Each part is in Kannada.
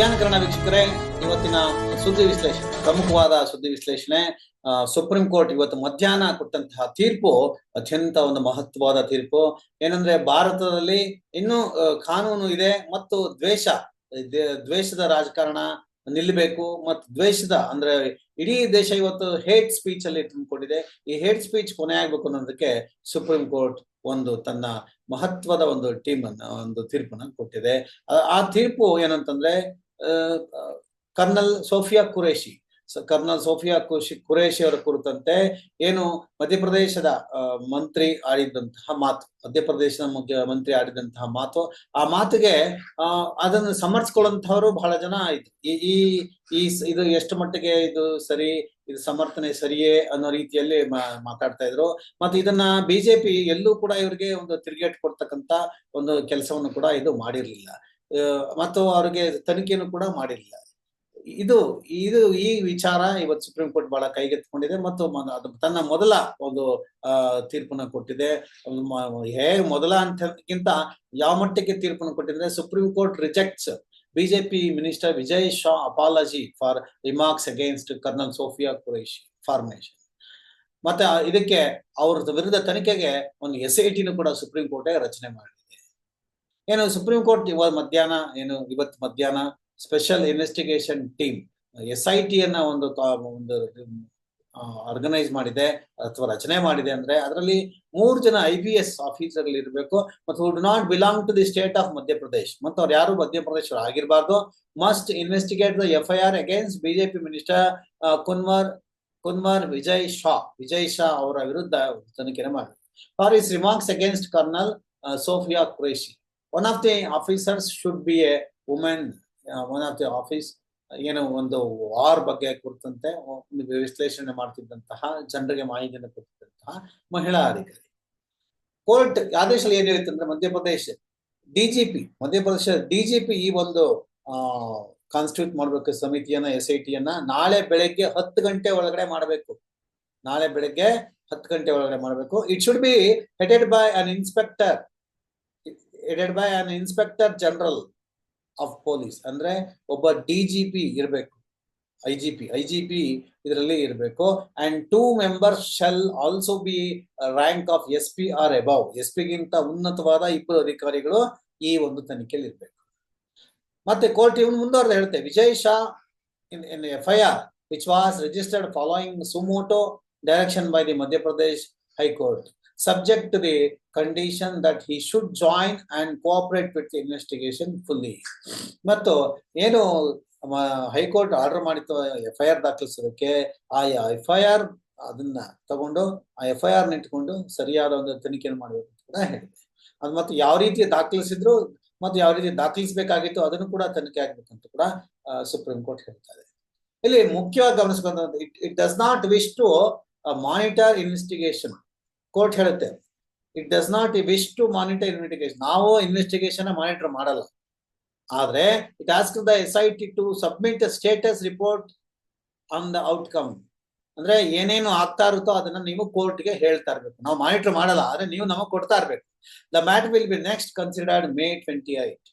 ಸಿಯಾನ್ ಕನ್ನಡ ವೀಕ್ಷಕರೇ, ಇವತ್ತಿನ ಸುದ್ದಿ ವಿಶ್ಲೇಷಣೆ, ಪ್ರಮುಖವಾದ ಸುದ್ದಿ ವಿಶ್ಲೇಷಣೆ ಸುಪ್ರೀಂ ಕೋರ್ಟ್ ಇವತ್ತು ಮಧ್ಯಾಹ್ನ ಕೊಟ್ಟಂತಹ ತೀರ್ಪು, ಅತ್ಯಂತ ಒಂದು ಮಹತ್ವವಾದ ತೀರ್ಪು. ಏನಂದ್ರೆ, ಭಾರತದಲ್ಲಿ ಇನ್ನೂ ಕಾನೂನು ಇದೆ ಮತ್ತು ದ್ವೇಷ ದ್ವೇಷದ ರಾಜಕಾರಣ ನಿಲ್ಲಬೇಕು ಮತ್ತು ದ್ವೇಷದ, ಅಂದ್ರೆ ಇಡೀ ದೇಶ ಇವತ್ತು ಹೇಟ್ ಸ್ಪೀಚ್ ಅಲ್ಲಿ ತುಂಬಿಕೊಂಡಿದೆ. ಈ ಹೇಟ್ ಸ್ಪೀಚ್ ಕೊನೆ ಆಗ್ಬೇಕು ಅನ್ನೋದಕ್ಕೆ ಸುಪ್ರೀಂ ಕೋರ್ಟ್ ಒಂದು ತನ್ನ ಮಹತ್ವದ ಒಂದು ಟೀಮ್ ಅನ್ನ ಒಂದು ತೀರ್ಪನ್ನ ಕೊಟ್ಟಿದೆ. ಆ- ತೀರ್ಪು ಏನಂತಂದ್ರೆ colonel Sophia Qureshi colonel Sophia ಕುಶಿ ಕುರೇಶಿ ಅವರ ಕುರಿತಂತೆ ಏನು ಮಧ್ಯಪ್ರದೇಶದ ಮಂತ್ರಿ ಆಡಿದಂತಹ ಮಾತು, ಮಧ್ಯಪ್ರದೇಶದ ಮುಖ್ಯ, ಮಂತ್ರಿ ಆಡಿದಂತಹ ಮಾತು, ಆ ಮಾತಿಗೆ ಅದನ್ನು ಸಮರ್ಥಿಸಿಕೊಳ್ಳುವಂತಹವರು ಬಹಳ ಜನ ಆಯ್ತು. ಈ ಈ ಇದು ಎಷ್ಟು ಮಟ್ಟಿಗೆ ಇದು ಸರಿ, ಇದು ಸಮರ್ಥನೆ ಸರಿಯೇ ಅನ್ನೋ ರೀತಿಯಲ್ಲಿ ಮಾತಾಡ್ತಾ ಇದ್ರು. ಮತ್ತೆ ಇದನ್ನ ಬಿಜೆಪಿ ಎಲ್ಲೂ ಕೂಡ ಇವರಿಗೆ ಒಂದು ತಿರುಗೇಟ್ ಕೊಡ್ತಕ್ಕಂತ ಒಂದು ಕೆಲಸವನ್ನು ಕೂಡ ಇದು ಮಾಡಿರ್ಲಿಲ್ಲ. ಮತ್ತು ಅವ್ರಿಗೆ ತನಿಖೆಯನ್ನು ಕೂಡ ಮಾಡಿಲ್ಲ. ಇದು ಇದು ಈ ವಿಚಾರ ಇವತ್ತು ಸುಪ್ರೀಂ ಕೋರ್ಟ್ ಬಹಳ ಕೈಗೆತ್ತಿಕೊಂಡಿದೆ ಮತ್ತು ತನ್ನ ಮೊದಲ ಒಂದು ತೀರ್ಪನ್ನ ಕೊಟ್ಟಿದೆ. ಹೇ ಮೊದಲ ಅಂತಕ್ಕಿಂತ ಯಾವ ಮಟ್ಟಕ್ಕೆ ತೀರ್ಪನ್ನು ಕೊಟ್ಟಿದ್ರೆ Supreme Court rejects BJP minister Vijay Shah apology for remarks against colonel Sofia Qureshi formation ಮತ್ತೆ ಇದಕ್ಕೆ ಅವ್ರ ವಿರುದ್ಧ ತನಿಖೆಗೆ ಒಂದು ಎಸ್ ಐ ಟಿನೂ ಕೂಡ ಸುಪ್ರೀಂ ಕೋರ್ಟೇ ರಚನೆ ಮಾಡಿದೆ. ಏನು ಸುಪ್ರೀಂ ಕೋರ್ಟ್ ಇವಾಗ ಮಧ್ಯಾಹ್ನ, ಏನು ಇವತ್ತು ಮಧ್ಯಾಹ್ನ special investigation team S I T ಅನ್ನ ಒಂದು ಆರ್ಗನೈಸ್ ಮಾಡಿದೆ, ಅಥವಾ ರಚನೆ ಮಾಡಿದೆ ಅಂದ್ರೆ ಅದರಲ್ಲಿ ಮೂರು ಜನ ಐ ಬಿ ಎಸ್ ಆಫೀಸರ್ ಇರಬೇಕು ಮತ್ತು do not belong to the state of Madhya Pradesh ಮತ್ತು ಅವ್ರು ಯಾರು Madhya Pradesh ಆಗಿರಬಾರ್ದು. Must investigate the F I R against BJP minister Kunwar Kunwar Vijay Shah Vijay Shah ಅವರ ವಿರುದ್ಧ ತನಿಖೆ ಮಾಡಿದೆ for his remarks against colonel Sofia Qureshi one of the officers should be a women one of the office ಏನು ಒಂದು ವಾರ್ ಬಗ್ಗೆ ಕುರಿತಂತೆ ವಿಶ್ಲೇಷಣೆ ಮಾಡ್ತಿದ್ದಂತಹ, ಜನರಿಗೆ ಮಾಹಿತಿಯನ್ನು ಕೊಡ್ತಿದ್ದಂತಹ ಮಹಿಳಾ ಅಧಿಕಾರಿ. ಕೋರ್ಟ್ ಆದೇಶದಲ್ಲಿ ಏನ್ ಹೇಳುತ್ತೆ ಅಂದ್ರೆ ಮಧ್ಯಪ್ರದೇಶ ಡಿಜಿಪಿ ಮಧ್ಯಪ್ರದೇಶ ಡಿಜಿಪಿ ಈ ಒಂದು, ಆ ಕಾನ್ಸ್ಟಿಟ್ಯೂಟ್ ಮಾಡ್ಬೇಕು ಸಮಿತಿಯನ್ನ ಎಸ್ ಐ ಟಿಯನ್ನ ನಾಳೆ ಬೆಳಗ್ಗೆ ಹತ್ತು ಗಂಟೆ ಒಳಗಡೆ ಮಾಡಬೇಕು. ನಾಳೆ ಬೆಳಗ್ಗೆ ಹತ್ತು ಗಂಟೆ ಒಳಗಡೆ ಮಾಡಬೇಕು. It should be headed by an inspector headed by an inspector general of police ಅಂದ್ರೆ ಒಬ್ಬ ಡಿ ಜಿ ಪಿ ಇರಬೇಕು. I G P I G P ಇದರಲ್ಲಿ ಇರಬೇಕು. And two members shall also be rank of S P or above S ಪಿಗಿಂತ ಉನ್ನತವಾದ ಇಬ್ಬರು ಅಧಿಕಾರಿಗಳು ಈ ಒಂದು ತನಿಖೆಯಲ್ಲಿ ಇರಬೇಕು. ಮತ್ತೆ ಕೋರ್ಟ್ ಇವನು ಮುಂದುವರೆದು ಹೇಳುತ್ತೆ Vijay Shah in in F I R which was registered following suo motu direction by the Madhya Pradesh high court subject to the condition that he should join and cooperate with the investigation fully. ಮತ್ತು ಏನು ಹೈಕೋರ್ಟ್ ಆರ್ಡರ್ ಮಾಡಿತ್ತು ಎಫ್ ಐ ಆರ್ ದಾಖಲಿಸೋದಕ್ಕೆ, ಆ ಎಫ್ ಐ ಆರ್ ಅದನ್ನ ತಗೊಂಡು, ಆ ಎಫ್ ಐ ಆರ್ ಇಟ್ಕೊಂಡು ಸರಿಯಾದ ಒಂದು ತನಿಖೆಯನ್ನು ಮಾಡಬೇಕು ಅಂತ ಹೇಳಿದೆ. ಅದು ಮತ್ತು ಯಾವ ರೀತಿ ದಾಖಲಿಸಿದ್ರು, ಮತ್ತು ಯಾವ ರೀತಿ ದಾಖಲಿಸಬೇಕಾಗಿತ್ತು ಅದನ್ನು ಕೂಡ ತನಿಖೆ ಆಗ್ಬೇಕಂತ ಕೂಡ ಸುಪ್ರೀಂ ಕೋರ್ಟ್ ಹೇಳ್ತಾರೆ ಇಲ್ಲಿ ಮುಖ್ಯವಾಗಿ ಗಮನಿಸ್ಕೊಂತ it it does not wish to monitor investigation court ಹೇಳುತ್ತೆ it does not wish to monitor investigation ನಾವು ಇನ್ವೆಸ್ಟಿಗೇಷನ್ ಮಾನಿಟರ್ ಮಾಡಲ್ಲ. ಆದ್ರೆ it ask the S I T to submit status report on the outcome ಅಂದ್ರೆ ಏನೇನು ಆಗ್ತಾ ಇರುತ್ತೋ ಅದನ್ನ ನೀವು ಕೋರ್ಟ್ಗೆ ಹೇಳ್ತಾ ಇರ್ಬೇಕು. ನಾವು ಮಾನಿಟರ್ ಮಾಡಲ್ಲ, ಆದ್ರೆ ನೀವು ನಮಗೆ ಕೊಡ್ತಾ ಇರ್ಬೇಕು. The matter will be next considered May twenty eight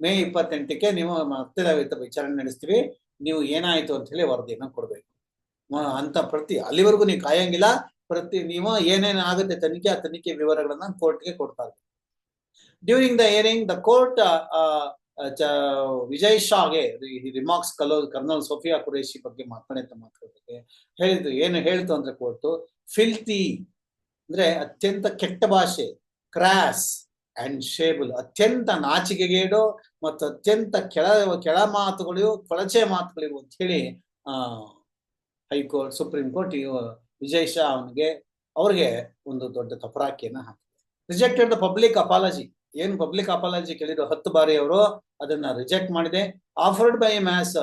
May ಇಪ್ಪತ್ತೆಂಟಕ್ಕೆ ನೀವು ಮತ್ತೆ ವಿಚಾರಣೆ ನಡೆಸ್ತೀವಿ. ನೀವು ಏನಾಯ್ತು ಅಂತ ಹೇಳಿ ವರದಿಯನ್ನು ಕೊಡ್ಬೇಕು. ಅಂತ ಪ್ರತಿ ಅಲ್ಲಿವರೆಗೂ ನೀವು ಕಾಯಂಗಿಲ್ಲ. ಪ್ರತಿ ನೀವು ಏನೇನು ಆಗುತ್ತೆ ತನಿಖೆ, ಆ ತನಿಖೆ ವಿವರಗಳನ್ನ ಕೋರ್ಟ್ಗೆ ಕೊಡ್ತಾರೆ. During the hearing the court Vijay ಶಾಗೆ remarks ಕಲೋ, ಕರ್ನಲ್ ಸೋಫಿಯಾ ಕುರೇಶಿ ಬಗ್ಗೆ ಮಾತನಾಡಿದ ಮಾತ್ರ ಬಗ್ಗೆ ಹೇಳಿದ್ರು ಏನು ಹೇಳ್ತು ಅಂದ್ರೆ ಕೋರ್ಟ್ ಫಿಲ್ತಿ ಅಂದ್ರೆ ಅತ್ಯಂತ ಕೆಟ್ಟ ಭಾಷೆ ಕ್ರಾಸ್ ಅಂಡ್ ಶೇಬಲ್ ಅತ್ಯಂತ ನಾಚಿಕೆಗೇಡು ಮತ್ತು ಅತ್ಯಂತ ಕೆಳ ಕೆಳ ಮಾತುಗಳು ಕೊಳಚೆ ಮಾತುಗಳಿವು ಅಂತ ಹೇಳಿ high court, Supreme Court Vijay Shah ಅವನಿಗೆ, ಅವ್ರಿಗೆ ಒಂದು ದೊಡ್ಡ ತಪರಾಕಿಯನ್ನ ಹಾಕಿದೆ. ರಿಜೆಕ್ಟೆಡ್ ದ ಪಬ್ಲಿಕ್ ಅಪಾಲಜಿ ಏನು ಪಬ್ಲಿಕ್ ಅಪಾಲಜಿ ಕೇಳಿದ್ರು? ಹತ್ತು ಬಾರಿ ಅವರು ಅದನ್ನ ರಿಜೆಕ್ಟ್ ಮಾಡಿದೆ. ಆಫರ್ಡ್ ಬೈ ಮ್ಯಾಸ್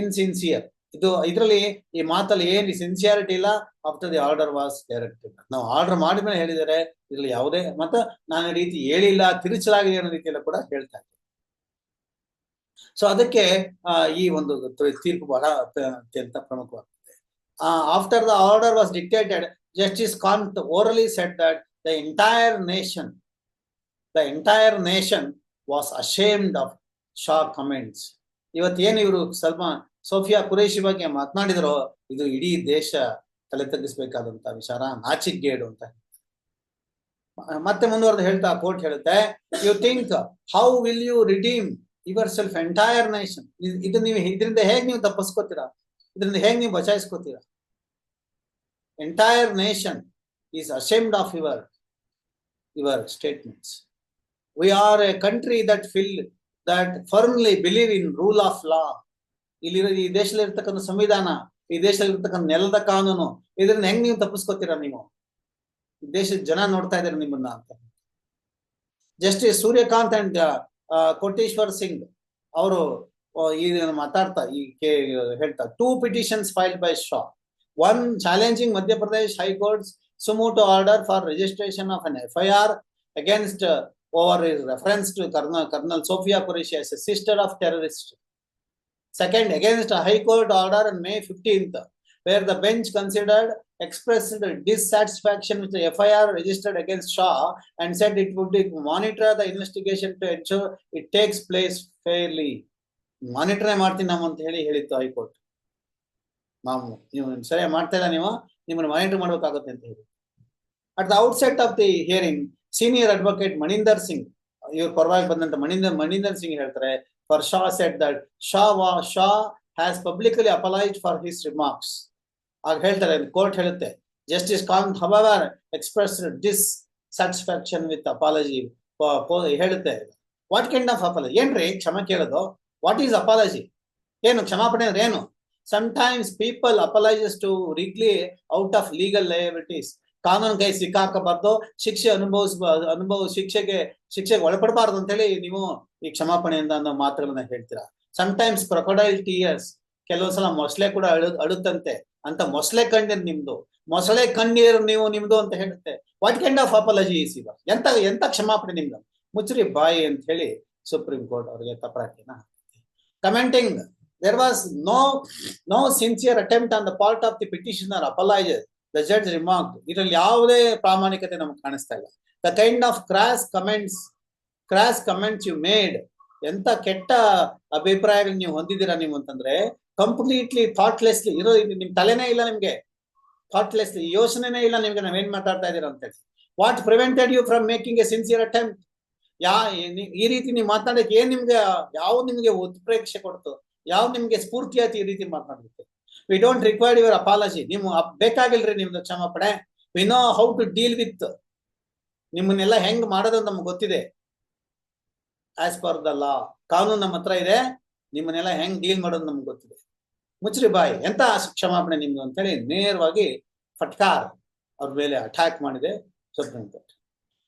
ಇನ್ಸಿನ್ಸಿಯರ್ ಇದು ಇದರಲ್ಲಿ ಈ ಮಾತಲ್ಲಿ ಏನು ಸಿನ್ಸಿಯಾರಿಟಿ ಇಲ್ಲ after the order was directed ನಾವು ಆರ್ಡರ್ ಮಾಡಿದ್ಮೇಲೆ ಹೇಳಿದರೆ ಇದ್ರಲ್ಲಿ ಯಾವುದೇ ಮತ್ತೆ ನಾನು ರೀತಿ ಹೇಳಿಲ್ಲ, ತಿರುಚಲಾಗಿದೆ ಅನ್ನೋ ರೀತಿಯಲ್ಲ ಕೂಡ ಹೇಳ್ತಾ ಇದ್ದೆ ಸೊ ಅದಕ್ಕೆ ಈ ಒಂದು ತೀರ್ಪು ಬಹಳ ಅತ್ಯ- ಅತ್ಯಂತ ಪ್ರಮುಖವಾಗಿದೆ after the order was dictated Justice Kant orally said that the entire nation, the entire nation was ashamed of Shah comments ಇವತ್ತೇನು ಇವರು ಸಲ್ಮಾನ್ ಸೋಫಿಯಾ ಕುರೇಶಿ ಬಗ್ಗೆ ಮಾತನಾಡಿದರೋ ಇದು ಇಡೀ ದೇಶ ತಲೆ ತಗ್ಗಿಸ್ಬೇಕಾದಂತ ವಿಚಾರ ನಾಚಿಗೇಡು ಅಂತ. ಮತ್ತೆ ಮುಂದುವರೆದು ಹೇಳ್ತಾ ಕೋರ್ಟ್ ಹೇಳುತ್ತೆ you think how will you redeem yourself entire nation ಇದು ನೀವು ಇದರಿಂದ ಹೇಗ್ ನೀವು ತಪ್ಪಿಸ್ಕೋತೀರಾ? ಇದರಿಂದ ಹೇಗೆ ನೀವು ಬಚಾಯಿಸ್ಕೋತೀರ? Entire nation is ashamed of your your statements we are a country that fill that firmly believe in rule of law ಇಲ್ಲಿ ಈ ದೇಶದಲ್ಲಿ ಇರ್ತಕ್ಕಂಥ ಸಂವಿಧಾನ, ಈ ದೇಶದಲ್ಲಿ ಇರ್ತಕ್ಕಂಥ ನೆಲದ ಕಾನೂನು ಇದರಿಂದ ಹೆಂಗ್ ನೀವು ತಪ್ಪಿಸ್ಕೋತೀರಾ ನೀವು? ದೇಶದ ಜನ ನೋಡ್ತಾ ಇದ್ದಾರೆ ನಿಮ್ಮನ್ನ ಅಂತ. ಜಸ್ಟಿಸ್ ಸೂರ್ಯಕಾಂತ್ ಅಂಡ್ ಕೋಟೇಶ್ವರ್ ಸಿಂಗ್, ಅವರು ಈಗ ಮಾತಾಡ್ತಾ ಈ ಕೇ ಹೇಳ್ತಾ two petitions filed by Shah one challenging Madhya Pradesh high court's suo motu order for registration of an FIR against over his reference to colonel colonel Sofia Qureshi as a sister of terrorist Second, against a High Court order on May 15th, where the bench considered expressed dissatisfaction with the FIR registered against Shah and said it would monitor the investigation to ensure it takes place fairly. Monitor ಮಾಡ್ತೀನಿ ನಾವು ಅಂತ ಹೇಳಿ ಹೇಳಿತ್ತು ಹೈಕೋರ್ಟ್. ನಾವು, ನೀವು ಸರಿಯಾಗಿ ಮಾಡ್ತಾ ಇಲ್ಲ ನೀವು, ನಿಮ್ಮನ್ನು ಮಾನಿಟರ್ ಮಾಡಬೇಕಾಗುತ್ತೆ ಅಂತ ಹೇಳಿ. At the outset of the hearing senior advocate Maninder Singh ಇವ್ರ ಪರವಾಗಿ ಬಂದಂತ ಮಣಿಂದರ್ ಮಣಿಂದರ್ ಸಿಂಗ್ ಹೇಳ್ತಾರೆ for Shah said that Shah ವಾ Shah has publicly apologises for his remarks ಆಗ ಹೇಳ್ತಾರೆ, ಕೋರ್ಟ್ ಹೇಳುತ್ತೆ justice Kant however express dissatisfaction with apology ಹೇಳುತ್ತೆ ವಾಟ್ ಕೈಂಡ್ ಆಫ್ ಅಪಾಲಜಿ ಏನ್ರಿ, ಕ್ಷಮೆ ಕೇಳೋದು? ವಾಟ್ ಈಸ್ ಅಪಾಲಜಿ ಏನು, ಕ್ಷಮಾಪಣೆ ಅಂದ್ರೆ ಏನು? Sometimes people apologises to wriggle out of legal liabilities ಕಾನೂನು ಕೈ ಸಿಕ್ಕಾಕಬಾರ್ದು, ಶಿಕ್ಷೆ ಅನುಭವಿಸ್, ಅನುಭವ, ಶಿಕ್ಷೆಗೆ ಶಿಕ್ಷೆಗೆ ಒಳಪಡಬಾರ್ದು ಅಂತೇಳಿ ನೀವು ಈ ಕ್ಷಮಾಪಣೆಯಿಂದ ಅನ್ನೋ ಮಾತುಗಳನ್ನ ಹೇಳ್ತೀರಾ? ಸಮಟೈಮ್ಸ್ ಕ್ರೊಕೊಡೈಲ್ ಟಿಯರ್ಸ್ ಕೆಲವೊಂದ್ಸಲ ಮೊಸಳೆ ಕೂಡ ಅಳು, ಅಳುತ್ತಂತೆ. ಅಂತ ಮೊಸಳೆ ಕಣ್ಣೀರ್ ನಿಮ್ದು. ಮೊಸಳೆ ಕಣ್ಣೀರು ನೀವು ನಿಮ್ದು ಅಂತ ಹೇಳುತ್ತೆ. What kind of apology is ಇವಾಗ ಎಂತ ಎಂತ ಕ್ಷಮಾಪಣೆ ನಿಮ್ದು? ಮುಚ್ಚರಿ ಬಾಯಿ ಅಂತ ಹೇಳಿ ಸುಪ್ರೀಂ ಕೋರ್ಟ್ ಅವರಿಗೆ ತಪರಾಕಿನ commenting there was no no sincere attempt on the part of the petitioner apologises the judge remark ಇದರಲ್ಲಿ ಯಾವುದೇ ಪ್ರಾಮಾಣಿಕತೆ ನಮ್ಗೆ ಕಾಣಿಸ್ತಾ ಇಲ್ಲ. The kind of cross comments cross comments you made ಎಂತ ಕೆಟ್ಟ ಅಭಿಪ್ರಾಯಗಳು ನೀವು ಹೊಂದಿದ್ದೀರಾ ನೀವು ಅಂತಂದ್ರೆ ಕಂಪ್ಲೀಟ್ಲಿ ಥಾಟ್ಲೆಸ್ಲಿ ಇರೋ ನಿಮ್ ತಲೆನೇ ಇಲ್ಲ ನಿಮ್ಗೆ. ಥಾಟ್ಲೆಸ್ಲಿ ಯೋಚನೆನೇ ಇಲ್ಲ ನಿಮ್ಗೆ ನಾವೇನ್ ಮಾತಾಡ್ತಾ ಇದೀರ ಅಂತ ಹೇಳಿ. What prevented you from making a sincere attempt ಯಾ ಈ- ರೀತಿ ನೀವು ಮಾತಾಡಕ್ಕೆ ಏನ್ ನಿಮ್ಗೆ ಯಾವ ನಿಮ್ಗೆ ಉತ್ಪ್ರೇಕ್ಷೆ ಕೊಡ್ತು? ಯಾವ ನಿಮ್ಗೆ ಸ್ಫೂರ್ತಿ ಆಯ್ತು ಈ ರೀತಿ ಮಾತಾಡೋದಕ್ಕೆ we don't required your apology ನಿಮ್ ಬೇಕಾಗಿಲ್ರಿ ನಿಮ್ದು ಕ್ಷಮಾಪಣೆ. We know how to deal with ನಿಮ್ಮನ್ನೆಲ್ಲ ಹೆಂಗ್ ಮಾಡೋದು ನಮ್ಗೆ ಗೊತ್ತಿದೆ. ಆಸ್ ಪರ್ ದ ಲಾ ಕಾನೂನು ನಮ್ಮ ಹತ್ರ ಇದೆ. ನಿಮ್ಮನ್ನೆಲ್ಲ ಹೆಂಗ್ ಡೀಲ್ ಮಾಡೋದು ನಮ್ಗೆ ಗೊತ್ತಿದೆ. ಮುಚ್ಚ್ರಿ ಬಾಯಿ. ಎಂತ ಕ್ಷಮಾಪಣೆ ನಿಮ್ದು ಅಂತೇಳಿ ನೇರವಾಗಿ ಫಟ್ಕಾರ್ ಅವ್ರ ಮೇಲೆ ಅಟ್ಯಾಕ್ ಮಾಡಿದೆ supreme court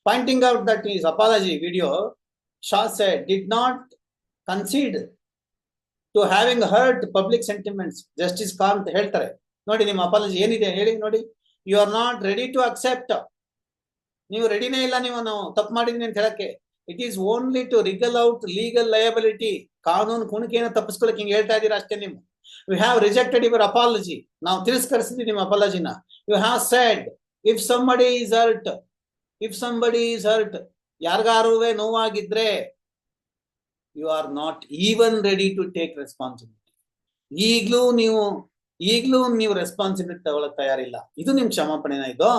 pointing out that is apology video Shah said did not concede to having hurt public sentiments justice Kant ಹೇಳ್ತಾರೆ. ನೋಡಿ, ನಿಮ್ಮ ಅಪಾಲಜಿ ಏನಿದೆ ಹೇಳಿ ನೋಡಿ. You are not ready to accept ನೀವು ರೆಡಿನೇ ಇಲ್ಲ ನೀವು ನಾವು ತಪ್ಪು ಮಾಡಿದೀನಿ ಅಂತ ಹೇಳಕ್ಕೆ. It is only to wriggle out legal liability ಕಾನೂನು ಕುಣಿಕೆಯನ್ನು ತಪ್ಪಿಸ್ಕೊಳಕ್ ಹಿಂಗೆ ಹೇಳ್ತಾ ಇದ್ದೀರಾ ಅಷ್ಟೇ ನೀವು. You have rejected your apology ನಾವು ತಿರಸ್ಕರಿಸಿದ್ವಿ ನಿಮ್ಮ ಅಪಾಲಜಿನ you have said if somebody is hurt if somebody is hurt ಯಾರಿಗಾರುವೆ ನೋವಾಗಿದ್ರೆ you are not even ready to take responsibility ಈಗ್ಲೂ ನೀವು ಈಗ್ಲೂ ನೀವು ರೆಸ್ಪಾನ್ಸಿಬಿಲಿಟಿ ತಗೊಳಕ್ ತಯಾರಿಲ್ಲ. ಇದು ನಿಮ್ ಕ್ಷಮಾಪಣೆನ ಇದು?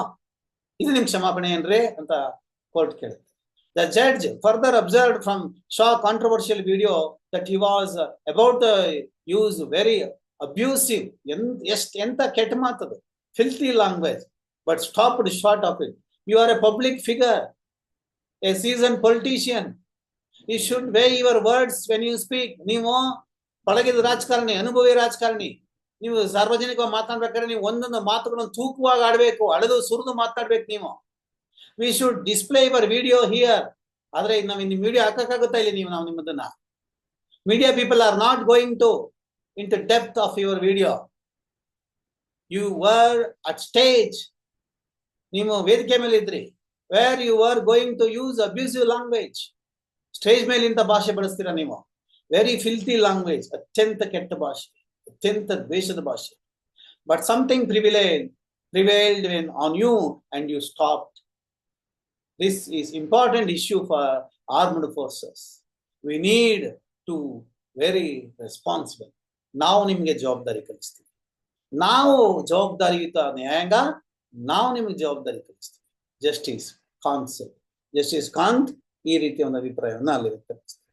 ಇದು ನಿಮ್ ಕ್ಷಮಾಪಣೆ ಏನ್ರಿ ಅಂತ ಕೋರ್ಟ್ ಕೇಳುತ್ತೆ. The judge further observe from Shah controversial video that he was about use very abusive ಎಂತ ಎಷ್ಟ್ ಎಂತ ಕೆಟ್ಟ ಮಾತದು filthy language but stopped short of it you are a public figure a seasoned politician. You should weigh your words when you speak. ನೀವು ಪಳಗಿದ ರಾಜಕಾರಣಿ, ಅನುಭವಿ ರಾಜಕಾರಣಿ. ನೀವು ಸಾರ್ವಜನಿಕವಾಗಿ ಮಾತಾಡ್ಬೇಕಾದ್ರೆ ನೀವು ಒಂದೊಂದು ಮಾತುಗಳನ್ನು ತೂಕವಾಗಿ ಆಡ್ಬೇಕು, ಅಳೆದು ಸುರಿದು ಮಾತಾಡ್ಬೇಕು ನೀವು. We should display your video here ಆದ್ರೆ ನಾವು ನಿಮ್ ವಿಡಿಯೋ ಹಾಕಕ್ಕಾಗುತ್ತಾ ಇಲ್ಲ ನೀವು, ನಾವು ನಿಮ್ಮದನ್ನ. Media people are not going to into depth of your video you were at stage ನೀವು ವೇದಿಕೆ ಮೇಲೆ ಇದ್ರಿ. Where you are going to use abusive language stage ಮೇಲೆ ಇಂಥ ಭಾಷೆ ಬಳಸ್ತೀರಾ ನೀವು? ವೆರಿ ಫಿಲ್ತಿ ಲ್ಯಾಂಗ್ವೇಜ್ ಅತ್ಯಂತ ಕೆಟ್ಟ ಭಾಷೆ, ಅತ್ಯಂತ ದ್ವೇಷದ ಭಾಷೆ. But something privilege prevailed when on you and you stop this is important issue for armed forces we need to very responsible ನಾವು ನಿಮಗೆ ಜವಾಬ್ದಾರಿ ಕಲಿಸ್ತೀವಿ. ನಾವು ಜವಾಬ್ದಾರಿಯುತ ನ್ಯಾಯಾಂಗ ನಾವು ನಿಮಗೆ ಜವಾಬ್ದಾರಿ ಕಲಿಸ್ತೀವಿ ಜಸ್ಟಿಸ್ ಕಾನ್ಸೆಪ್ಟ್ ಜಸ್ಟಿಸ್ ಕಾಂತ್ ಈ ರೀತಿಯ ಒಂದು ಅಭಿಪ್ರಾಯವನ್ನು ಅಲ್ಲಿ ವ್ಯಕ್ತಪಡಿಸ್ತಾರೆ.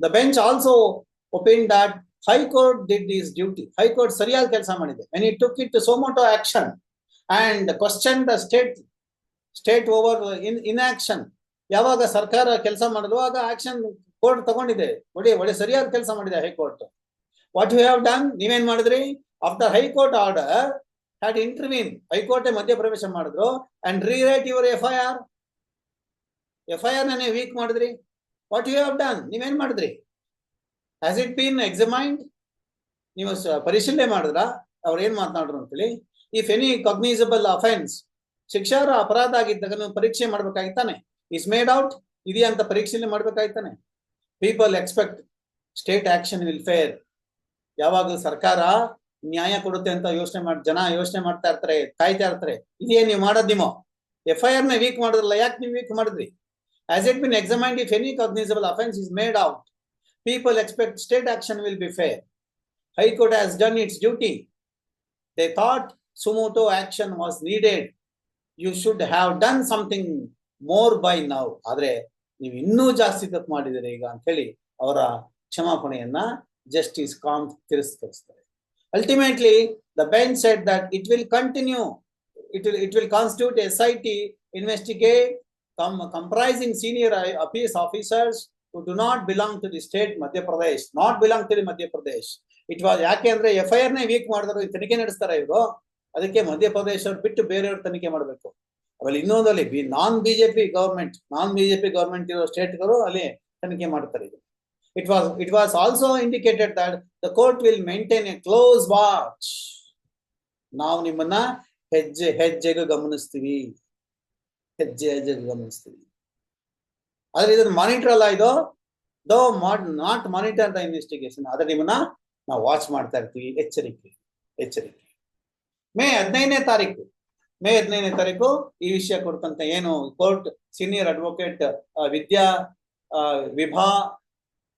The bench also opine that high court did is duty high court ಸರಿಯಾದ ಕೆಲಸ ಮಾಡಿದೆ. When it took it suo motu action and question the state state over in in action ಯಾವಾಗ ಸರ್ಕಾರ ಕೆಲಸ ಮಾಡಿದ್ರು ಆಗ ಆಕ್ಷನ್ ಕೋರ್ಟ್ ತಗೊಂಡಿದೆ. ಒಳ್ಳೆ ಒಳ್ಳೆ ಸರಿಯಾದ ಕೆಲಸ ಮಾಡಿದೆ high court what you have done ನೀವೇನ್ ಮಾಡಿದ್ರಿ? After high court order had intervene high court ಮಧ್ಯಪ್ರವೇಶ ಮಾಡಿದ್ರು. And rewrite your F I R F I R ನೇ ವೀಕ್ ಮಾಡಿದ್ರಿ. ವಾಟ್ ಯು ಹ್ಯಾವ್ ಡನ್ ನೀವೇನ್ ಮಾಡಿದ್ರಿ? ಹ್ಯಾಸ್ ಇಟ್ ಬೀನ್ ಎಕ್ಸಮೈನ್ಡ್ ನೀವು ಪರಿಶೀಲನೆ ಮಾಡಿದ್ರ? ಅವ್ರು ಏನ್ ಮಾತನಾಡ್ರು ಅಂತೇಳಿ. ಇಫ್ ಎನಿ ಕಾಗ್ನಿಸಬಲ್ ಅಫೆನ್ಸ್ ಶಿಕ್ಷಾರ ಅಪರಾಧ ಆಗಿದ್ದಾಗ ನೀವು ಪರೀಕ್ಷೆ ಮಾಡ್ಬೇಕಾಗಿತ್ತಾನೆ ಇಸ್ ಮೇಡ್ ಔಟ್ ಇದೆಯಾ ಅಂತ ಪರಿಶೀಲನೆ ಮಾಡ್ಬೇಕಾಗಿತ್ತಾನೆ people expect state action will fair ಯಾವಾಗಲೂ ಸರ್ಕಾರ ನ್ಯಾಯ ಕೊಡುತ್ತೆ ಅಂತ ಯೋಚನೆ ಮಾಡಿ, ಜನ ಯೋಚನೆ ಮಾಡ್ತಾ ಇರ್ತಾರೆ, ಕಾಯ್ತಾ ಇರ್ತಾರೆ. ಇದೇ ನೀವು ಮಾಡೋದ್ ನೀವು ಎಫ್ ಐ ಆರ್ನ ವೀಕ್ ಮಾಡಿದ್ರಲ್ಲ, ಯಾಕೆ ನೀವು ವೀಕ್ ಮಾಡಿದ್ರಿ? As it been examined if any cognisable offence is made out people expect state action will be fair high court has done its duty they thought suo motu action was needed you should have done something more by now ಆದ್ರೆ ನೀವು ಇನ್ನೂ ಜಾಸ್ತಿ ತಪ್ಪು ಮಾಡಿದಿರಿ ಈಗ ಅಂತ ಹೇಳಿ ಅವರ ಕ್ಷಮಾಪಣೆಯನ್ನ justice Kant ತಿರಸ್ಕರಿಸ್ತಾರೆ. The bench said that it will continue it will it will constitute S I T investigate come comprising senior ಅಪೀಸ್ officers who do not belong to the state Madhya Pradesh, not belong to the Madhya Pradesh. It was ಯಾಕೆ ಅಂದ್ರೆ ಎಫ್ ಐ ಆರ್ ನೇ ವೀಕ್ ಮಾಡಿದ್ರು ತನಿಖೆ ನಡೆಸ್ತಾರೆ ಇವರು. ಅದಕ್ಕೆ ಮಧ್ಯಪ್ರದೇಶ ಅವ್ರು ಬಿಟ್ಟು ಬೇರೆಯವ್ರ ತನಿಖೆ ಮಾಡಬೇಕು. ಆಮೇಲೆ ಇನ್ನೊಂದಲ್ಲಿ non BJP government non BJP government ಇರೋ ಸ್ಟೇಟ್ಗಳು ಅಲ್ಲಿ ತನಿಖೆ ಮಾಡ್ತಾರೆ. ಇದು it was it was also indicated that the court will maintain a close watch ನಾವು ನಿಮ್ಮನ್ನ ಹೆಜ್ಜೆ, ಹೆಜ್ಜೆಗೆ ಗಮನಿಸ್ತೀವಿ. ಹೆಜ್ಜೆ, ಹೆಜ್ಜೆಗೆ ಗಮನಿಸ್ತೀವಿ. ಆದ್ರೆ ಇದನ್ನ ಮಾನಿಟರ್ ಅಲ್ಲ ಇದು? ದೋ ನಾಟ್ ಮಾನಿಟರ್ ದ ಇನ್ವೆಸ್ಟಿಗೇಷನ್ ಆದ್ರೆ ನಿಮ್ಮನ್ನ ನಾವು ವಾಚ್ ಮಾಡ್ತಾ ಇರ್ತೀವಿ. ಎಚ್ಚರಿಕೆ ಎಚ್ಚರಿಕೆ. ಮೇ ಹದಿನೈದನೇ ತಾರೀಕು, ಮೇ ಹದಿನೈದನೇ ತಾರೀಕು ಈ ವಿಷಯ ಕೊಡ್ತಂತ. ಏನು court senior advocate Vidya Vibha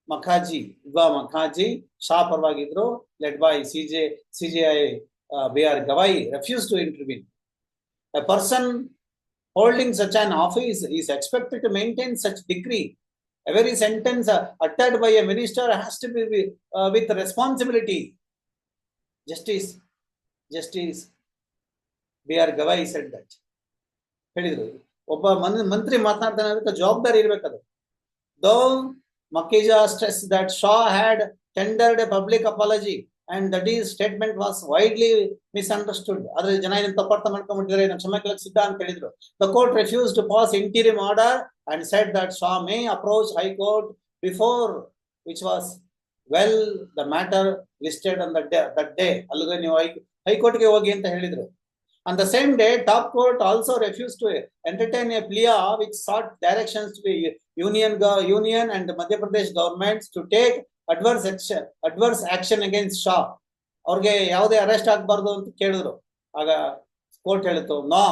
ಮಖಾಜಿ Vibha ಮಖಾಜಿ Shah ಪರವಾಗಿದ್ರು led by CJ CJI B R Gavai refuse to intervene a person holding such an office is expected to maintain such degree. Every sentence uh, uttered by a minister has to be with, uh, with responsibility. Justice, Justice B R Gavai said that ಹೇಳಿದ್ರು ಒಬ್ಬ ಮನ್ ಮಂತ್ರಿ ಮಾತನಾಡ್ತಾನೆ ಅದಕ್ಕೆ ಜವಾಬ್ದಾರಿ ಇರ್ಬೇಕದು ದೋ ಮಕೇಜಾ stressed that Shaw had tendered a public apology and that his statement was widely misunderstood ಆದ್ರೆ ಜನ ಇದನ್ನ ತಪ್ಪಾರ್ಥ ಮಾಡ್ಕೊಂಡ್ಬಿಟ್ಟಿದ್ದಾರೆ ನಾವು ಕ್ಷಮೆ ಸಿದ್ಧ ಅಂತ ಹೇಳಿದ್ರು to pass interim order and said that Shah may approach High Court before, which was well the matter listed on that day. That day, ಅಲ್ಲಿಗೆ ನೀವು ಹೈ ಹೈಕೋರ್ಟ್ಗೆ ಹೋಗಿ ಅಂತ ಹೇಳಿದ್ರು. On the same day, top court also refused to entertain a plea which sought directions to the union go- union and Madhya Pradesh governments to take adverse action adverse action against Shah. ಅವ್ರಿಗೆ ಯಾವುದೇ ಅರೆಸ್ಟ್ ಆಗ್ಬಾರ್ದು ಅಂತ ಕೇಳಿದ್ರು ಆಗ ಕೋರ್ಟ್ ಹೇಳಿತು ನೋ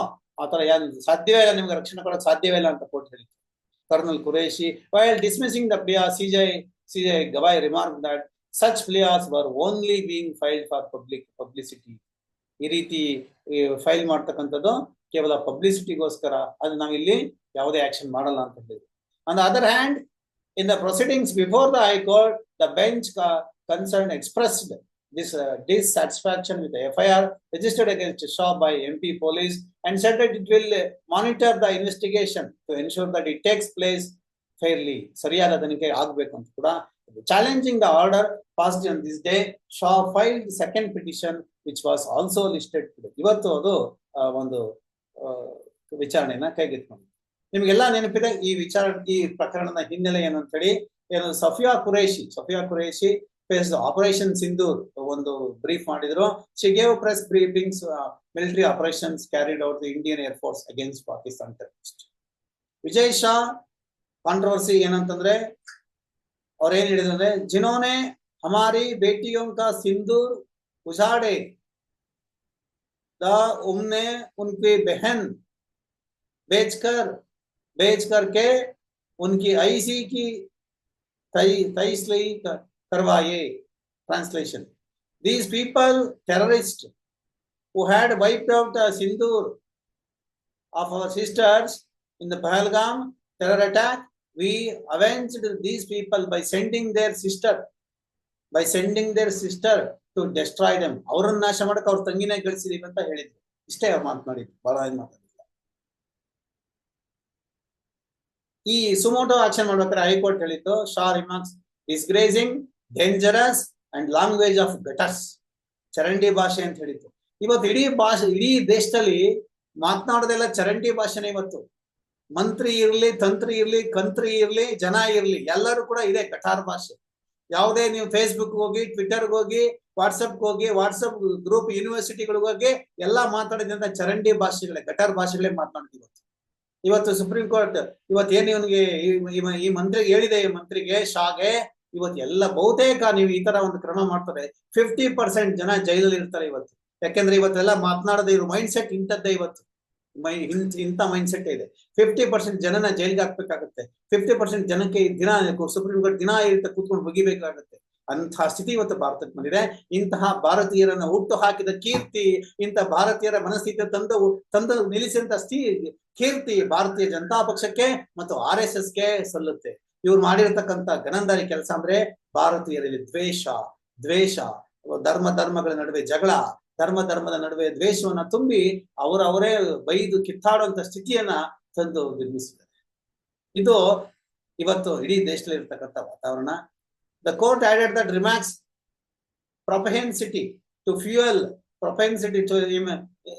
ಆತರ ಏನ್ ಸಾಧ್ಯವೇ ಇಲ್ಲ ನಿಮ್ಗೆ ರಕ್ಷಣೆ ಕೊಡಕ್ ಸಾಧ್ಯವೇ ಇಲ್ಲ ಅಂತ ಕೋರ್ಟ್ ಹೇಳಿತು colonel Qureshi while dismissing the plea CJI CJI Gavai remark that such pleas were only being filed for public publicity ಈ ರೀತಿ ಫೈಲ್ ಮಾಡ್ತಕ್ಕಂಥದ್ದು ಕೇವಲ ಪಬ್ಲಿಸಿಟಿಗೋಸ್ಕರ ಅದು ನಾವಿಲ್ಲಿ ಯಾವುದೇ ಆಕ್ಷನ್ ಮಾಡಲ್ಲ ಅಂತ ಹೇಳಿದ್ರು on the other hand in the proceedings before the high court the bench concern expressed this uh, dissatisfaction with the FIR registered against Shaw by MP police and said that it will uh, monitor the investigation to ensure that it takes place fairly. ಸರಿಯಾದ ತನಿಖೆ ಆಗಬೇಕು ಅಂತ ಕೂಡ challenging the order fast on this day Shah file second petition which was also listed today ಇವತ್ತು ಅದು ಒಂದು ವಿಚಾರಣೆಯನ್ನ ಕೈಗೆತ್ಕೊಂಡು ನಿಮಗೆಲ್ಲ ನೆನಪಿದೆ ಈ ವಿಚಾರ, ಈ ಪ್ರಕರಣದ ಹಿನ್ನೆಲೆ ಏನು ಹೇಳಿ ಏನು ಸಫಿಯಾ ಕುರೇಶಿ ಸಫಿಯಾ ಕುರೇಶಿ ಫೇಸ್ ಆಪರೇಷನ್ ಸಿಂಧು ಒಂದು ಬ್ರೀಫ್ ಮಾಡಿದ್ರು. She gave press briefings military operations carried out the Indian air force against Pakistan terrorist Vijay Shah controversy ಏನಂತಂದ್ರೆ ಅವ್ರು ಏನ್ ಹೇಳಿದ್ರು ಅಂದ್ರೆ, ಜಿನೋನೆ, ಹಮಾರಿ ಬೇಟಿಯೋಂ ಸಿಂಧೂರ್, ಉಜಾಡೆ उम उनकी बहन बेचकर बेच करके उनकी ऐसी की तई तई करवाए translation these people terrorist who had wipe out a sindoor of our sisters in the Pahalgam terror attack we avenged these people by sending their sister by sending their sister to destroy them ಅವರನ್ನ ನಾಶ ಮಾಡಕ್ ಅವ್ರ ತಂಗಿನೇ ಗಳಿಸಿದೀವಿ ಅಂತ ಹೇಳಿದ್ರು. ಇಷ್ಟೇ ಅವ್ರು ಮಾತನಾಡಿದ್ರು ಬಹಳ ಏನ್ ಮಾತಾಡಿಲ್ಲ ಈ ಸುಮೋಟೋ ಆಕ್ಷನ್ ಮಾಡ್ಬೇಕಾದ್ರೆ ಹೈಕೋರ್ಟ್ ಹೇಳಿದ್ದು Shah remarks disgracing dangerous and language of gutters ಚರಂಡಿ ಭಾಷೆ ಅಂತ ಹೇಳಿತ್ತು ಇವತ್ತು ಇಡೀ ಭಾಷೆ, ಇಡೀ ದೇಶದಲ್ಲಿ ಮಾತನಾಡೋದೆಲ್ಲ ಚರಂಡಿ ಭಾಷೆನೇ ಇವತ್ತು. ಮಂತ್ರಿ ಇರ್ಲಿ, ತಂತ್ರಿ ಇರ್ಲಿ, ಕಂತ್ರಿ ಇರ್ಲಿ, ಜನ ಇರ್ಲಿ ಎಲ್ಲರೂ ಕೂಡ ಇದೆ ಕಠಾರ್ ಭಾಷೆ. ಯಾವುದೇ ನೀವು ಫೇಸ್ಬುಕ್ ಹೋಗಿ ಟ್ವಿಟರ್ ಹೋಗಿ ವಾಟ್ಸಪ್ ಹೋಗಿ ವಾಟ್ಸಪ್ ಗ್ರೂಪ್ ಯೂನಿವರ್ಸಿಟಿಗಳಿಗೆ ಹೋಗಿ, ಎಲ್ಲಾ ಮಾತಾಡಿದಂತ ಚರಂಡಿ ಭಾಷೆಗಳೇ, ಗಟಾರ್ ಭಾಷೆಗಳೇ ಮಾತನಾಡ್ತೀವಿ ಇವತ್ತು. ಸುಪ್ರೀಂ ಕೋರ್ಟ್ ಇವತ್ತು ಏನ್ ಇವನಿಗೆ ಈ ಮಂತ್ರಿಗೆ ಹೇಳಿದೆ, ಈ ಮಂತ್ರಿಗೆ, ಶಾಗೆ, ಇವತ್ತು ಎಲ್ಲ ಬಹುತೇಕ ನೀವು ಈ ತರ ಒಂದು ಕ್ರಮ ಮಾಡ್ತಾರೆ. ಫಿಫ್ಟಿ ಪರ್ಸೆಂಟ್ ಜನ ಜೈಲಲ್ಲಿ ಇರ್ತಾರೆ ಇವತ್ತು. ಯಾಕೆಂದ್ರೆ ಇವತ್ತೆಲ್ಲ ಮಾತನಾಡದೆ ಇರೋ ಮೈಂಡ್ ಸೆಟ್ ಇಂಥದ್ದೇ ಇವತ್ತು. ಇಂಥ ಮೈಂಡ್ ಸೆಟ್ ಇದೆ. ಫಿಫ್ಟಿ ಪರ್ಸೆಂಟ್ ಜನನ ಜೈಲ್ಗೆ ಹಾಕ್ಬೇಕಾಗುತ್ತೆ. ಫಿಫ್ಟಿ ಪರ್ಸೆಂಟ್ ಜನಕ್ಕೆ ದಿನ, ಸುಪ್ರೀಂ ಕೋರ್ಟ್ ದಿನ ಇರುತ್ತೆ ಕೂತ್ಕೊಂಡು ಮುಗಿಬೇಕಾಗತ್ತೆ. ಅಂತಹ ಸ್ಥಿತಿ ಇವತ್ತು ಭಾರತಕ್ಕೆ ಬಂದಿದೆ ಇಂತಹ ಭಾರತೀಯರನ್ನ ಹುಟ್ಟು ಹಾಕಿದ ಕೀರ್ತಿ ಇಂತಹ ಭಾರತೀಯರ ಮನಸ್ಥಿತಿ ತಂದ ತಂದ ನಿಲ್ಲಿಸಿದಂತ ಸ್ಥಿತಿ ಕೀರ್ತಿ ಭಾರತೀಯ ಜನತಾ ಪಕ್ಷಕ್ಕೆ ಮತ್ತು ಆರ್ ಎಸ್ ಎಸ್ಗೆ ಸಲ್ಲುತ್ತೆ. ಇವ್ರು ಮಾಡಿರ್ತಕ್ಕಂತ ಗನಂದಾರಿ ಕೆಲಸ ಅಂದ್ರೆ ಭಾರತೀಯರಲ್ಲಿ ದ್ವೇಷ ದ್ವೇಷ, ಧರ್ಮ, ಧರ್ಮಗಳ ನಡುವೆ ಜಗಳ ಧರ್ಮ ಧರ್ಮದ ನಡುವೆ ದ್ವೇಷವನ್ನ ತುಂಬಿ ಅವರವರೇ ಬೈದು ಕಿತ್ತಾಡುವಂತ ಸ್ಥಿತಿಯನ್ನ ತಂದು ನಿರ್ಮಿಸಿದ್ದಾರೆ ಇದು ಇವತ್ತು ಇಡೀ ದೇಶದಲ್ಲಿ ಇರತಕ್ಕಂತ ವಾತಾವರಣ the court added that remarks propensity to fuel propensity to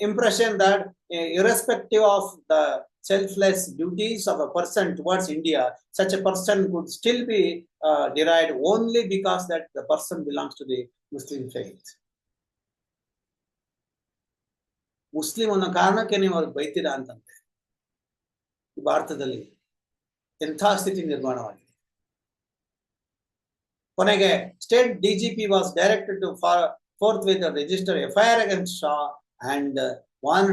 impression that irrespective of the selfless duties of a person towards India, such a person could still be uh, derived only because that the person belongs to the Muslim. Muslim ಅನ್ನೋ ಕಾರಣಕ್ಕೆ ನೀವು ಅವ್ರಿಗೆ ಬೈತೀರಾ ಅಂತಂತೆ ಭಾರತದಲ್ಲಿ ಎಂಥ ಸ್ಥಿತಿ ನಿರ್ಮಾಣವಾಗಿದೆ? ಕೊನೆಗೆ state D G P was directed forthwith register F against Shah and von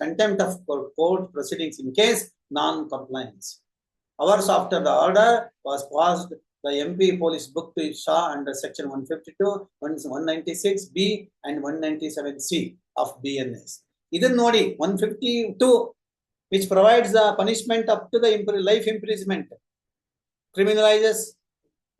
contempt of court proceedings in case non compliance hours after the order was passed the M P police book to Shah under section one fifty two one ninety six B and one ninety seven C of BNS. Idin nodi 152 which provides the punishment up to the life imprisonment criminalizes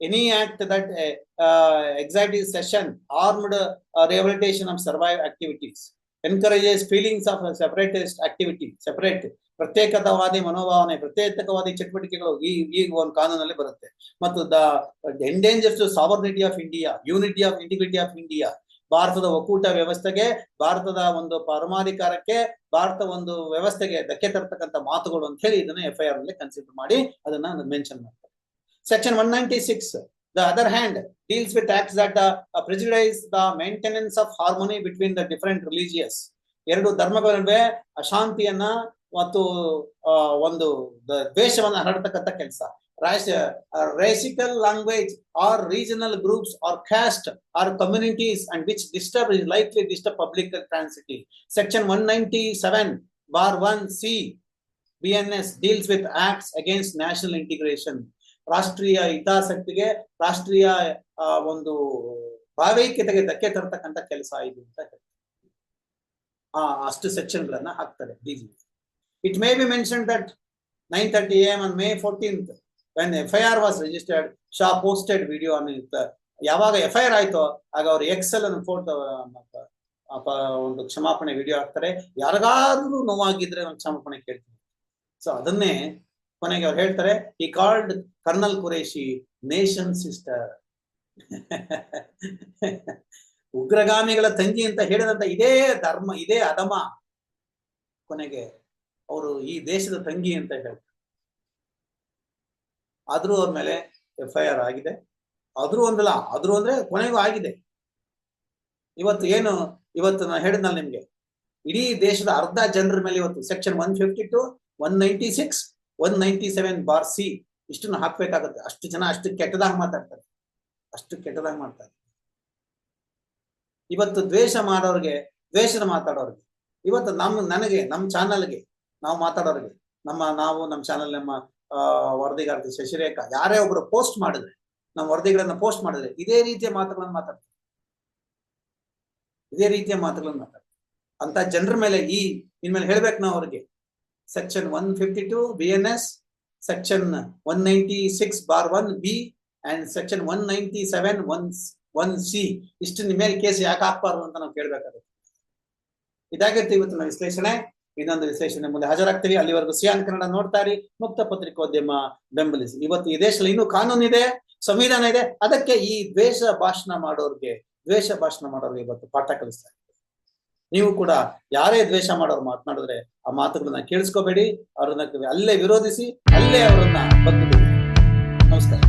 any act that uh, uh, anxiety session armed uh, rehabilitation of survive activities encourages feelings of separatist activity separate ಪ್ರತ್ಯೇಕತಾವಾದಿ ಮನೋಭಾವನೆ ಪ್ರತ್ಯೇಕವಾದಿ ಚಟುವಟಿಕೆಗಳು ಈ ಈ ಒಂದು ಕಾನೂನಲ್ಲಿ ಬರುತ್ತೆ ಮತ್ತು the endangers sovereignty of India unity of integrity of India ಭಾರತದ ಒಕ್ಕೂಟ ವ್ಯವಸ್ಥೆಗೆ, ಭಾರತದ ಒಂದು ಪರಮಾಧಿಕಾರಕ್ಕೆ, ಭಾರತ ಒಂದು ವ್ಯವಸ್ಥೆಗೆ ಧಕ್ಕೆ ತರ್ತಕ್ಕಂಥ ಮಾತುಗಳು ಅಂತ ಹೇಳಿ ಇದನ್ನ ಎಫ್ ಐ ಆರ್ನಲ್ಲಿ ಕನ್ಸಿಡರ್ ಮಾಡಿ ಅದನ್ನ ಮೆನ್ಷನ್ ಮಾಡ್ತಾರೆ section one ninety six the other hand deals with acts that prejudices the maintenance of harmony between the different religious ಎರಡು ಧರ್ಮಗಳ ನಡುವೆ ಅಶಾಂತಿಯನ್ನ ಮತ್ತು ಒಂದು ದ್ವೇಷವನ್ನ ಹರಡ್ತಕ್ಕಂಥ ಕೆಲಸ. Racial language or regional groups or caste or communities and which disturb is likely disturb public tranquility. Section 197 bar 1c BNS deals with acts against national integration. ರಾಷ್ಟ್ರೀಯ ಹಿತಾಸಕ್ತಿಗೆ ರಾಷ್ಟ್ರೀಯ ಒಂದು ಭಾವೈಕ್ಯತೆಗೆ ಧಕ್ಕೆ ತರತಕ್ಕಂಥ ಕೆಲಸ ಇದು ಅಂತ ಆ ಅಷ್ಟು Astu ಗಳನ್ನ ಹಾಕ್ತಾರೆ DG it may be mention that nine thirty M on May fourteenth when F I R was registered Shah posted video uh, ಯಾವಾಗ ಎಫ್ ಐ ಆರ್ ಆಯ್ತೋ ಆಗ ಅವ್ರು ಎಕ್ಸೆಲ್ ಅನ್ನು ಫೋಟೋ ಒಂದು ಕ್ಷಮಾಪಣೆ ವಿಡಿಯೋ ಹಾಕ್ತಾರೆ. ಯಾರಿಗಾದ್ರೂ ನೋವಾಗಿದ್ರೆ ನಾನು ಕ್ಷಮಾಪಣೆ ಕೇಳ್ತೀನಿ ಸೊ ಅದನ್ನೇ ಕೊನೆಗೆ ಅವ್ರು ಹೇಳ್ತಾರೆ ಈ called colonel Qureshi nation sister ಉಗ್ರಗಾಮಿಗಳ ತಂಗಿ ಅಂತ ಹೇಳಿದಂತ ಇದೇ ಧರ್ಮ ಇದೇ ಅಧಮ. ಕೊನೆಗೆ ಅವರು ಈ ದೇಶದ ತಂಗಿ ಅಂತ ಹೇಳ್ತಾರೆ. ಆದ್ರೂ ಅವ್ರ ಮೇಲೆ ಎಫ್ ಐ ಆರ್ ಆಗಿದೆ. ಆದ್ರೂ ಒಂದಲ್ಲ, ಆದ್ರೂ ಅಂದ್ರೆ ಕೊನೆಗೂ ಆಗಿದೆ. ಇವತ್ತು ಏನು, ಇವತ್ತು ನಾನು ಹೇಳಿದ್ನಲ್ಲ ನಿಮ್ಗೆ, ಇಡೀ ದೇಶದ ಅರ್ಧ ಜನರ ಮೇಲೆ ಇವತ್ತು section one fifty two, one ninety six, one ninety seven bar C ಇಷ್ಟನ್ನು ಹಾಕ್ಬೇಕಾಗುತ್ತೆ. ಅಷ್ಟು ಜನ ಅಷ್ಟು ಕೆಟ್ಟದಾಗ ಮಾತಾಡ್ತಾರೆ. ಅಷ್ಟು ಕೆಟ್ಟದಾಗ ಮಾಡ್ತಾರೆ ಇವತ್ತು ದ್ವೇಷ ಮಾಡೋರಿಗೆ, ದ್ವೇಷದ ಮಾತಾಡೋರಿಗೆ, ಇವತ್ತು ನಮ್ಮ ನನಗೆ ನಮ್ಮ ಚಾನಲ್ಗೆ ನಾವು ಮಾತಾಡೋರಿಗೆ, ನಮ್ಮ, ನಾವು, ನಮ್ಮ ಚಾನಲ್ ನಮ್ಮ ವರದಿಗಾರ್ತಿ ಶಶಿರೇಖಾ. ಯಾರೇ ಒಬ್ರು ಪೋಸ್ಟ್ ಮಾಡಿದ್ರೆ, ನಮ್ಮ ವರದಿಗಳನ್ನ ಪೋಸ್ಟ್ ಮಾಡಿದ್ರೆ ಇದೇ ರೀತಿಯ ಮಾತುಗಳನ್ನ ಮಾತಾಡ್ತಾರೆ. ಇದೇ ರೀತಿಯ ಮಾತುಗಳನ್ನ ಮಾತಾಡ್ತಾರೆ. ಅಂತ ಜನರ ಮೇಲೆ ಈ, ಇನ್ಮೇಲೆ ಹೇಳ್ಬೇಕು ನಾವು ಅವ್ರಿಗೆ. Section one fifty two B N S section one ninety six bar one B and section one ninety seven one one C ಇಷ್ಟು ಮೇಲೆ ಕೇಸ್ ಯಾಕೆ ಹಾಕ್ಬಾರ್ದು ಅಂತ ನಾವು ಕೇಳ್ಬೇಕಾಗುತ್ತೆ. ಇವತ್ತು ಇವತ್ತಿನ ವಿಶ್ಲೇಷಣೆ. ಇನ್ನೊಂದು ವಿಶ್ಲೇಷಣೆ ಮುಂದೆ ಹಾಜರಾಗ್ತೀವಿ ಅಲ್ಲಿವರೆಗೂ ಸಿಯಾನ್ ಕನ್ನಡ ನೋಡ್ತಾರಿ, ಮುಕ್ತ ಪತ್ರಿಕೋದ್ಯಮ ಬೆಂಬಲಿಸಿ. ಇವತ್ತು ಈ ದೇಶದಲ್ಲಿ ಇನ್ನೂ ಕಾನೂನು ಇದೆ, ಸಂವಿಧಾನ ಇದೆ. ಅದಕ್ಕೆ ಈ ದ್ವೇಷ ಭಾಷಣ ಮಾಡೋರ್ಗೆ, ದ್ವೇಷ ಭಾಷಣ ಮಾಡೋರ್ಗೆ ಇವತ್ತು ಪಾಠ ಕಲಿಸ್ತಾ ನೀವು ಕೂಡ ಯಾರೇ ದ್ವೇಷ ಮಾಡೋರು ಮಾತನಾಡಿದ್ರೆ ಆ ಮಾತುಗಳನ್ನ ಕೇಳಿಸ್ಕೋಬೇಡಿ. ಅವ್ರನ್ನ ಅಲ್ಲೇ ವಿರೋಧಿಸಿ, ಅಲ್ಲೇ ಅವರನ್ನ ಬಂದ್ಬಿಡಿ ನಮಸ್ಕಾರ.